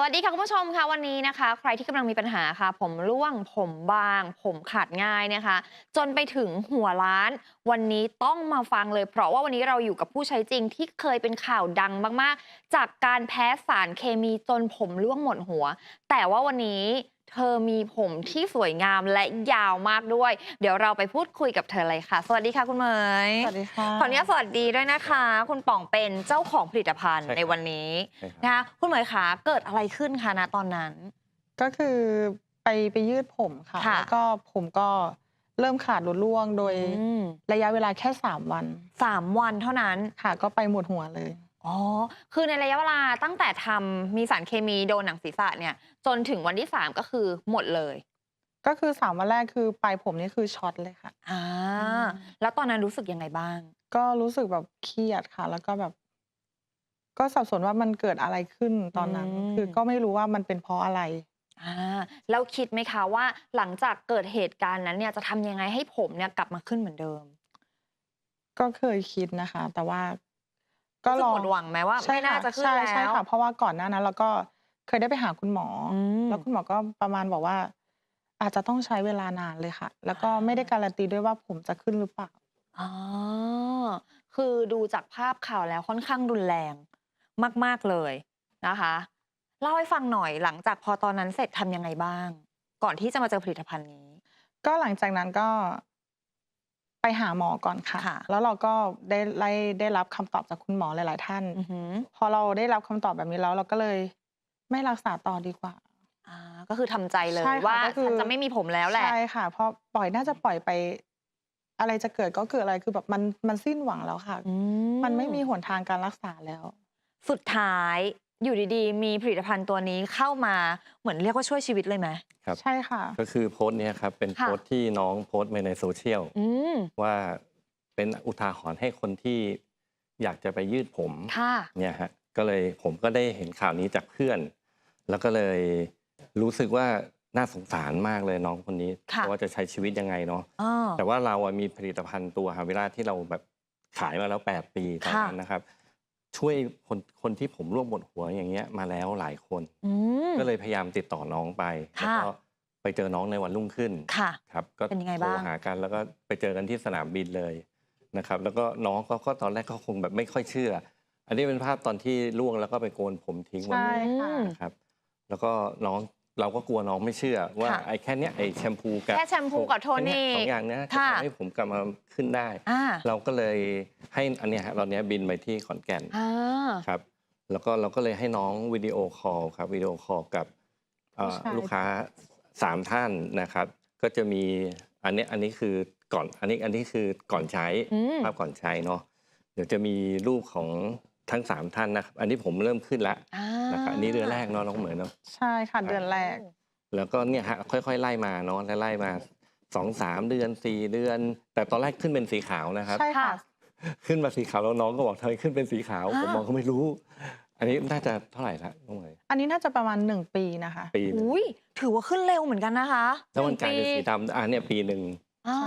สวัสดีค่ะคุณผู้ชมค่ะวันนี้นะคะ ใครที่กำลังมีปัญหาค่ะ ผมร่วงผมบาง ผมขาดง่ายนะคะ จนไปถึงหัวล้าน วันนี้ต้องมาฟังเลย เพราะว่าวันนี้เราอยู่กับผู้ใช้จริงที่เคยเป็นข่าวดังมาก ๆ จากการแพ้สารเคมีจนผมร่วงหมดหัว แต่ว่าวันนี้ เธอมีผมที่สวยงามและยาวมากด้วย เดี๋ยวเราไปพูดคุยกับเธอเลยค่ะ สวัสดีค่ะคุณเหมยสวัสดีค่ะขออนุญาตสวัสดีด้วยนะคะ คุณป่องเป็นเจ้าของผลิตภัณฑ์ใช่ครับในวันนี้ใช่ครับ นะคะคุณเหมยคะเกิดอะไรขึ้นคะณตอนนั้น ก็คือไปไปยืดผมค่ะ ค่ะ แล้วก็ผมก็เริ่มขาดหลุดร่วงโดยอืมระยะเวลาแค่ 3 วันสามวันเท่านั้น ค่ะ ก็ไปหมดหัวเลย อ๋อ คือในระยะเวลาตั้งแต่ทำมีสารเคมีโดนหนังศีรษะเนี่ย จนถึงวันที่3ก็คือหมดเลย ก็คือ3วันแรกคือปลายผมนี่คือช็อตเลยค่ะ อ่า ม แล้วตอนนั้นรู้สึกยังไงบ้าง ก็รู้สึกแบบเครียดค่ะ แล้วก็แบบ ก็สับสนว่ามันเกิดอะไรขึ้นตอนนั้น อืม คือก็ไม่รู้ว่ามันเป็นเพราะอะไร อ่า แล้วคิดไหมคะว่าหลังจากเกิดเหตุการณ์นั้นเนี่ยจะทำยังไงให้ผมเนี่ยกลับมาขึ้นเหมือนเดิม ก็เคยคิดนะคะ แต่ว่า ก็รู้สึลกองหมดหวังไหมว่าใช่ไม่น่าค่ะจะขึ้นใช่แล้วใช่ค่ะเพราะว่าก่อนหน้านั้นเราก็เคยได้ไปหาคุณหมอออืมแล้วคุณหมอก็ประมาณบอกว่า อาจจะต้องใช้เวลานานเลยค่ะ แล้วก็ไม่ได้การันตีด้วยว่าผมจะขึ้นหรือเปล่าอ๋อคือดูจากภาพข่าวแล้วค่อนข้างรุนแรงมาก ๆเลยนะคะเล่าให้ฟังหน่อยหลังจากพอตอนนั้นเสร็จทำยังไงบ้าง ก่อนที่จะมาเจอผลิตภัณฑ์นี้ ก็หลังจากนั้นก็ ไปหาหมอก่อนค่ะ ค่ะแล้วเราก็ได้ได้ได้รับคำตอบจากคุณหมอหลาย ๆ ท่าน อือหือพอเราได้รับคำตอบแบบนี้แล้วเราก็เลยไม่รักษาต่อดีกว่า อ่าก็คือทำใจเลยใช่ค่ะว่าก็คือ ฉันจะไม่มีผมแล้วแหละ ใช่ค่ะ เพราะปล่อยน่าจะปล่อยไป อะไรจะเกิดก็เกิดอะไรคือแบบมันมันสิ้นหวังแล้วค่ะ อืมันไม่มีหนทางการรักษาแล้ว สุดท้าย อยู่ดีๆ มีผลิตภัณฑ์ตัวนี้เข้ามาเหมือนเรียกว่าช่วยชีวิตเลยไหมครับ ใช่ค่ะ ก็คือโพสต์เนี้ยครับเป็นค่ะโพสต์ที่น้องโพสต์ไปในโซเชียลอืมว่าเป็นอุทาหรณ์ให้คนที่อยากจะไปยืดผมค่ะ เนี่ยฮะก็เลยผมก็ได้เห็นข่าวนี้จากเพื่อน แล้วก็เลยรู้สึกว่าน่าสงสารมากเลยน้องคนนี้ค่ะ ว่าจะใช้ชีวิตยังไงเนาะ อ๋อ แต่ว่าเราอะมีผลิตภัณฑ์ตัวฮาวิล่าที่เราแบบขายมาแล้ว 8 ปีตอนค่ะนั้นนะครับ ช่วยคนคนที่ผมร่วงหมดหัวอย่างเงี้ยมาแล้วหลายคน อืม ก็เลยพยายามติดต่อน้องไปแล้วค่ะก็ไปเจอน้องในวันรุ่งขึ้นค่ะครับ ก็เป็นยังไงโทรบ้าง หากันแล้วก็ไปเจอกันที่สนามบินเลยนะครับ แล้วก็น้องก็ก็ตอนแรกก็คงแบบไม่ค่อยเชื่อ อันนี้เป็นภาพตอนที่ล่วงแล้วก็ไปโกนผมทิ้งไวันใช่อืค่ะมนะครับ แล้วก็น้อง เราก็กลัวน้องไม่เชื่อว่าค่ะไอ้แค่เนี้ยไอ้แชมพูกับแค่แชมพูกับโทนิกแค่เยสองอย่างเนี้ยจะค่ะ ทำให้ผมกลับมาขึ้นได้ อ่าเราก็เลยให้อันเนี้ยฮะตอนเนี้ยบินไปที่ขอนแก่นอ่า ครับแล้วก็เราก็เลยให้น้องวิดีโอคอลครับวิดีโอคอลกับเอ่อผู้ชาย ลูกค้าสามท่านนะครับ ก็จะมีอันนี้อันนี้คือก่อนอันนี้อันนี้คือก่อนใช้ อืม ภาพก่อนใช้เนาะเดี๋ยวจะมีรูปของ ทั้งสามท่านนะครับ อันนี้ผมเริ่มขึ้นแล้วอ่านะครับอันนี้เดือนแรกเนาะน้องเหมือนเนาะใช่ค่ะเดือนแรก แล้วก็เนี่ยฮะค่อยๆ ไล่มาเนาะไล่ๆมาสองสามเดือนสี่เดือน แต่ตอนแรกขึ้นเป็นสีขาวนะครับใช่ค่ะค่ะขึ้นมาสีขาวแล้วน้องก็บอกทำไมขึ้นเป็นสีขาวอ้าว ผมมองก็ไม่รู้ อันนี้น่าจะเท่าไหร่ละน้องเหมยอันนี้น่าจะประมาณหนึ่งปีนะคะปีหนึ่งอุ้ยถือว่าขึ้นเร็วเหมือนกันนะคะแล้วมันกลายเป็นหสีงดำอะเนี่ยปีหนึ่งอ่า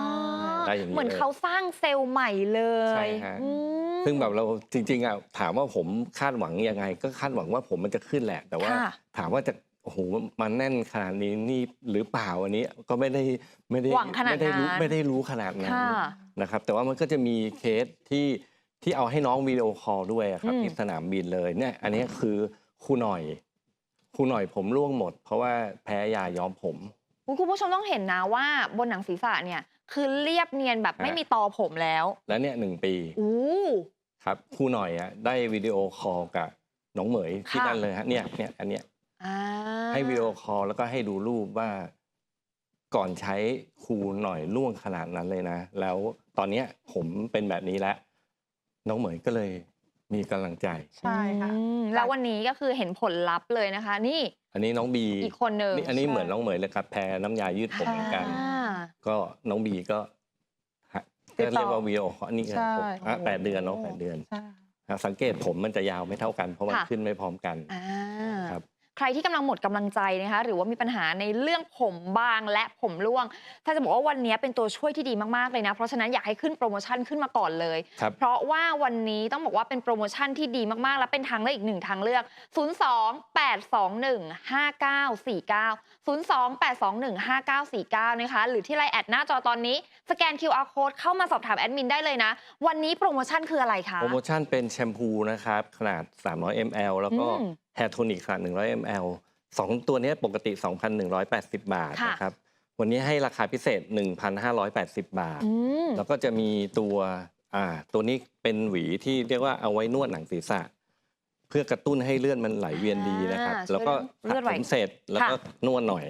ได้อย่างนี้เหมือนเลยเขาสร้างเซลล์ใหม่เลยใช่ฮะอืม ซึ่งแบบเราจริงๆอะถามว่าผมคาดหวังยังไง ก็คาดหวังว่าผมมันจะขึ้นแหละ แต่ว่าค่ะถามว่าจะโอ้โหมันแน่นขนาดนี้นี่หรือเปล่าอันนี้ก็ไม่ได้ไม่ได้หวังขนาดไม่ได้รู้นั้นไม่ได้รู้ขนาดนั้นค่ะนะครับ แต่ว่ามันก็จะมีเคสที่ที่เอาให้น้องวิดีโอคอลด้วยอะครับอืม ที่สนามบินเลยเนี่ย อันนี้คือครูหน่อยครูหน่อยผมร่วงหมด เพราะว่าแพ้ยาย้อมผมอุ๊ย คุณผู้ชมต้องเห็นนะว่าบนหนังศีรษะเนี่ย คือเรียบเนียนแบบไม่ฮะมีตอผมแล้ว แล้วเนี่ยหนึ่งปีอู้ครับครูหน่อยอะได้วิดีโอคอลกับน้องเหมยที่ค่ะนั่นเลยฮะเนี่ยเนี่ยอันเนี้ยอ่าให้วิดีโอคอลแล้วก็ให้ดูรูปว่า ก่อนใช้ครูหน่อยล่วงขนาดนั้นเลยนะ แล้วตอนเนี้ยผมเป็นแบบนี้แล้วน้องเหมยก็เลยมีกำลังใจ ใช่ค่ะอืมแล้ววันนี้ก็คือเห็นผลลัพธ์เลยนะคะ นี่ อันนี้น้องบีอีกคนหนึ่งนี่อันนี้ใช่เหมือนน้องเหมยเลยครับ แพ้น้ำยายืดผมเหมือนกันอ่าก็น้องบีก็ฮะติดก็ต่อเรียกว่าวิดีโอคอลนี่ไงใช่ผมอะแปดเดือนเนาะแปดเดือนใช่ครับสังเกตผมมันจะยาวไม่เท่ากัน เพราะมันค่ะขึ้นไม่พร้อมกันอ่าค รับครที่กำลังหมดกำลังใจนะคะหรือว่ามีปัญหาในเรื่องผมบางและผมร่วง ถ้าจะบอกว่าวันนี้เป็นตัวช่วยที่ดีมากๆเลยนะ เพราะฉะนั้นอยากให้ขึ้นโปรโมชั่นขึ้นมาก่อนเลยครับเพราะว่าวันนี้ต้องบอกว่าเป็นโปรโมชั่นที่ดีมากๆ และเป็นทางเลือกอีกหนึ่งทางเลือก 02 821 5949 02 821 5949 นะคะ หรือที่ไลน์แอดหน้าจอตอนนี้ สแกน QR code เข้ามาสอบถามแอดมินได้เลยนะ วันนี้โปรโมชั่นคืออะไรคะ โปรโมชั่นเป็นแชมพูนะครับ ขนาด 300 ml แล้วก็ อืมแฮร์โทนิกขนาด100 ml สองตัวเนี้ยปกติ 2,180 บาทค่ะนะครับวันนี้ให้ราคาพิเศษ 1,580 บาทอืมแล้วก็จะมีตัวอ่าตัวนี้เป็นหวีที่เรียกว่าเอาไว้นวดหนังศีรษะ เพื่อกระตุ้นให้เลือดมันไหลเวียนดีนะครับอ่าแล้วก็ช่วยเลือดไหลผมเสร็จแล้วก็นวดหน่อย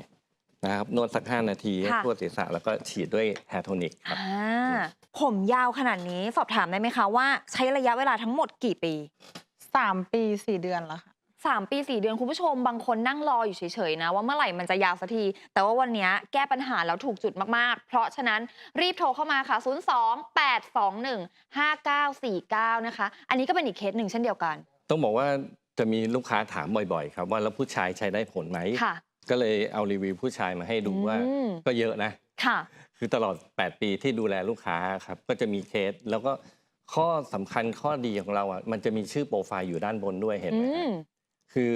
นะครับนวดสัก 5 นาทีให้ค่ะทั่วศีรษะแล้วก็ฉีดด้วยแฮร์โทนิกครับอ่าผมยาวขนาดนี้สอบถามได้ไหมคะว่าใช้ระยะเวลาทั้งหมดกี่ปีสามปีสี่เดือนแล้วค่ะ 3 ปี 4 เดือนคุณผู้ชมบางคนนั่งรออยู่เฉยๆนะ ว่าเมื่อไหร่มันจะยาวสักที แต่ว่าวันนี้แก้ปัญหาแล้วถูกจุดมากๆ เพราะฉะนั้นรีบโทรเข้ามาค่ะ 02 821 5949 นะคะ อันนี้ก็เป็นอีกเคสหนึ่งเช่นเดียวกัน ต้องบอกว่าจะมีลูกค้าถามบ่อยๆ ครับว่าแล้วผู้ชายใช้ได้ผลไหมค่ะ ก็เลยเอารีวิวผู้ชายมาให้ดูว่า อืม ก็เยอะนะ ค่ะ คือตลอด 8 ปีที่ดูแลลูกค้าครับ ก็จะมีเคส แล้วก็ข้อสำคัญข้อดีของเราอะมันจะมีชื่อโปรไฟล์อยู่ด้านบนด้วยเห็นอืไหมฮะม คือ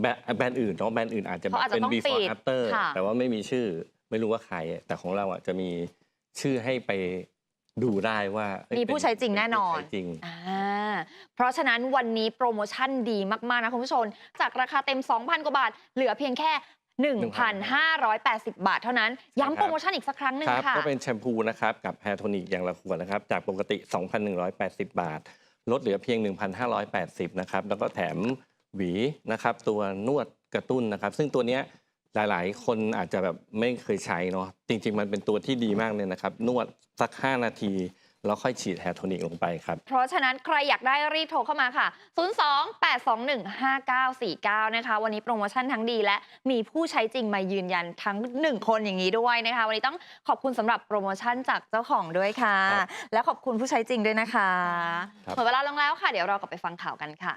แบรนด์แบรนด์อื่นเนาะแบรนด์อื่นอาจจะแบบเขาอาจจะเป็น ต้อง before ปิด after ค่ะ แต่ว่าไม่มีชื่อไม่รู้ว่าใครแต่ของเราอะจะมีชื่อให้ไปดูได้ว่าเอ้ยมีผู้ใช้จริงแน่นอนเป็ผู้ใช้จริง อ่าเพราะฉะนั้นวันนี้โปรโมชั่นดีมาก ๆ นะคุณผู้ชม จากราคาเต็ม 2,000 กว่าบาท เหลือเพียงแค่ 1,580 บาทเท่านั้นย้ำโปรโมชั่นอีกสักครั้งหนึ่งครับค่ะ ก็เป็นแชมพูนะครับกับแฮร์โทนิกอย่างละขวดนะครับ จากปกติ 2,180 บาท ลดเหลือเพียง 1,580 นะครับ แล้วก็แถม หวีนะครับ ตัวนวดกระตุ้นนะครับ ซึ่งตัวเนี้ยหลาย ๆ คนอาจจะแบบไม่เคยใช้เนาะจริง ๆ มันเป็นตัวที่ดีมากเลยนะครับ นวดสัก 5 นาที แล้วค่อยฉีดแฮร์โทนิกลงไปครับ เพราะฉะนั้นใครอยากได้รีบโทรเข้ามาค่ะ 02-821-5949 นะคะ วันนี้โปรโมชั่นทั้งดีและมีผู้ใช้จริงมายืนยันทั้ง 1 คนอย่างนี้ด้วยนะคะ วันนี้ต้องขอบคุณสำหรับโปรโมชั่นจากเจ้าของด้วยค่ะครับและขอบคุณผู้ใช้จริงด้วยนะคะครับหมดเวลาลงแล้วค่ะ เดี๋ยวเรากลับไปฟังข่าวกันค่ะ